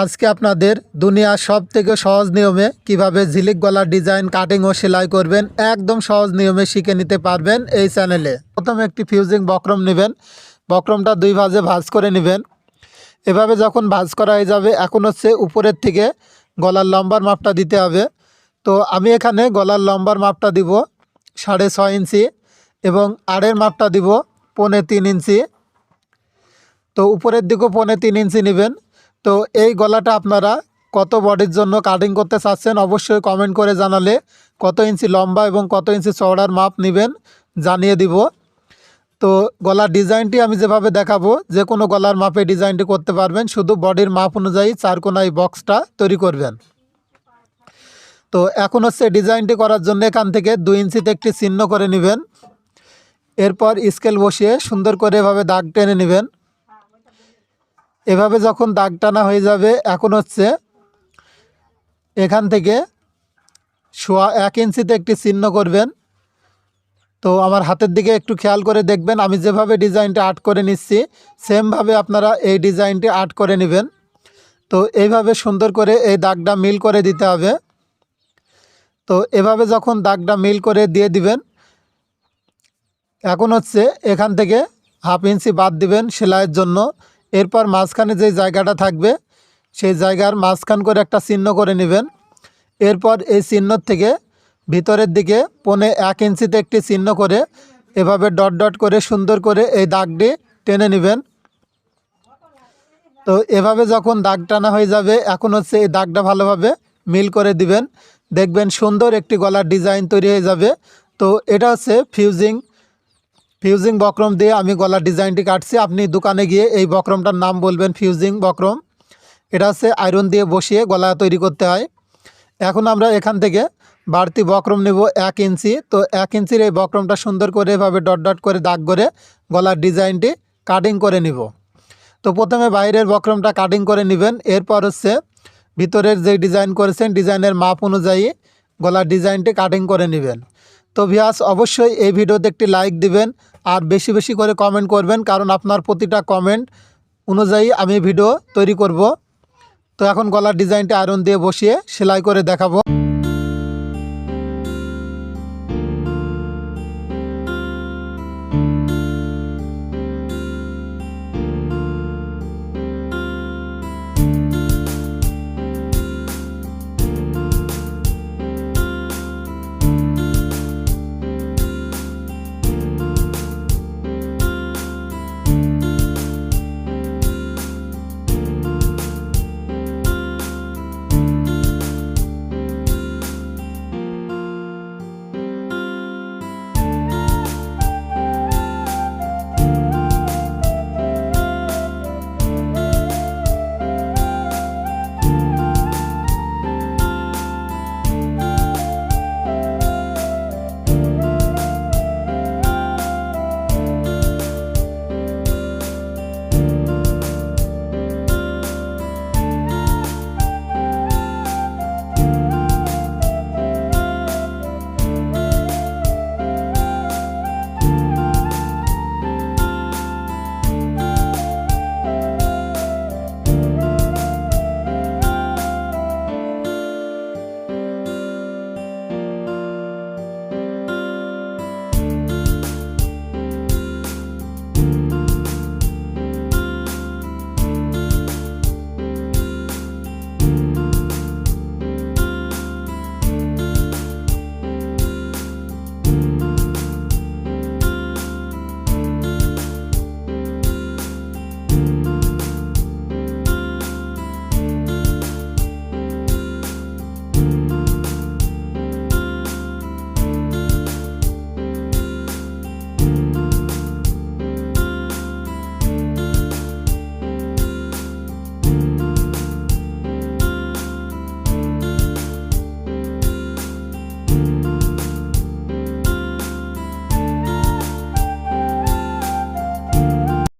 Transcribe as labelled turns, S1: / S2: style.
S1: আজকে আপনাদের দুনিয়ার সব থেকে সহজ নিয়মে কীভাবে ঝিলিক গলার ডিজাইন কাটিং ও সেলাই করবেন একদম সহজ নিয়মে শিখে নিতে পারবেন এই চ্যানেলে। প্রথমে একটি ফিউজিং বক্রম নেবেন। বক্রমটা দুই ভাজে ভাজ করে নেবেন। এভাবে যখন ভাঁজ করা হয়ে যাবে, এখন হচ্ছে উপরের থেকে গলার লম্বার মাপটা দিতে হবে। তো আমি এখানে গলার লম্বার মাপটা দিব সাড়ে ছয় ইঞ্চি এবং আড়ের মাপটা দিব পৌনে তিন ইঞ্চি। তো উপরের দিকেও পৌনে তিন ইঞ্চি নেবেন। তো এই গলাটা আপনারা কত বডির জন্য কাটিং করতে চাচ্ছেন অবশ্যই কমেন্ট করে জানালে কত ইঞ্চি লম্বা এবং কত ইঞ্চি চওড়ার মাপ নেবেন জানিয়ে দিব। তো গলার ডিজাইনটি আমি যেভাবে দেখাবো, যে কোনো গলার মাপে ডিজাইনটি করতে পারবেন, শুধু বডির মাপ অনুযায়ী চারকোনা এই বক্সটা তৈরি করবেন। তো এখন হচ্ছে ডিজাইনটি করার জন্য এখান থেকে দুই ইঞ্চিতে একটি চিহ্ন করে নেবেন। এরপর স্কেল বসিয়ে সুন্দর করে এভাবে দাগ টেনে নেবেন। এভাবে যখন দাগ টানা হয়ে যাবে, এখন হচ্ছে এখান থেকে সোয়া এক ইঞ্চিতে একটি চিহ্ন করবেন। তো আমার হাতের দিকে একটু খেয়াল করে দেখবেন, আমি যেভাবে ডিজাইনটা আর্ট করে নিচ্ছি, সেমভাবে আপনারা এই ডিজাইনটি আর্ট করে নেবেন। তো এইভাবে সুন্দর করে এই দাগটা মিল করে দিতে হবে। তো এভাবে যখন দাগটা মিল করে দিয়ে দিবেন, এখন হচ্ছে এখান থেকে হাফ ইঞ্চি বাদ দিবেন সেলাইয়ের জন্য। এরপর মাঝখানে যে জায়গাটা থাকবে, সেই জায়গার মাঝখান করে একটা চিহ্ন করে নেবেন। এরপর এই চিহ্নর থেকে ভিতরের দিকে পনে এক ইঞ্চিতে একটি চিহ্ন করে এভাবে ডট ডট করে সুন্দর করে এই দাগটি টেনে নেবেন। তো এভাবে যখন দাগ টানা হয়ে যাবে, এখন হচ্ছে এই দাগটা ভালোভাবে মিল করে দিবেন। দেখবেন সুন্দর একটি গলার ডিজাইন তৈরি হয়ে যাবে। তো এটা হচ্ছে ফিউজিং ফিউজিং বক্রম দিয়ে আমি গলার ডিজাইনটি কাটছি। আপনি দোকানে গিয়ে এই বক্রমটার নাম বলবেন ফিউজিং বক্রম এটা হচ্ছে আয়রন দিয়ে বসিয়ে গলা তৈরি করতে হয়। এখন আমরা এখান থেকে বাড়তি বক্রম নেব এক ইঞ্চি। তো এক ইঞ্চির এই বক্রমটা সুন্দর করে এভাবে ডট ডট করে দাগ করে গলার ডিজাইনটি কাটিং করে নিব। তো প্রথমে বাইরের বক্রমটা কাটিং করে নেবেন। এরপর হচ্ছে ভিতরের যে ডিজাইন করেছেন, ডিজাইনের মাপ অনুযায়ী গলার ডিজাইনটি কাটিং করে নেবেন। তো ভিয়াস অবশ্যই এই ভিডিওতে একটি লাইক দিবেন। আর বেশি বেশি করে কমেন্ট করবেন, কারণ আপনার প্রতিটা কমেন্ট অনুযায়ী আমি ভিডিও তৈরি করব। তো এখন গলার ডিজাইনটা আয়রন দিয়ে বসিয়ে সেলাই করে দেখাবো।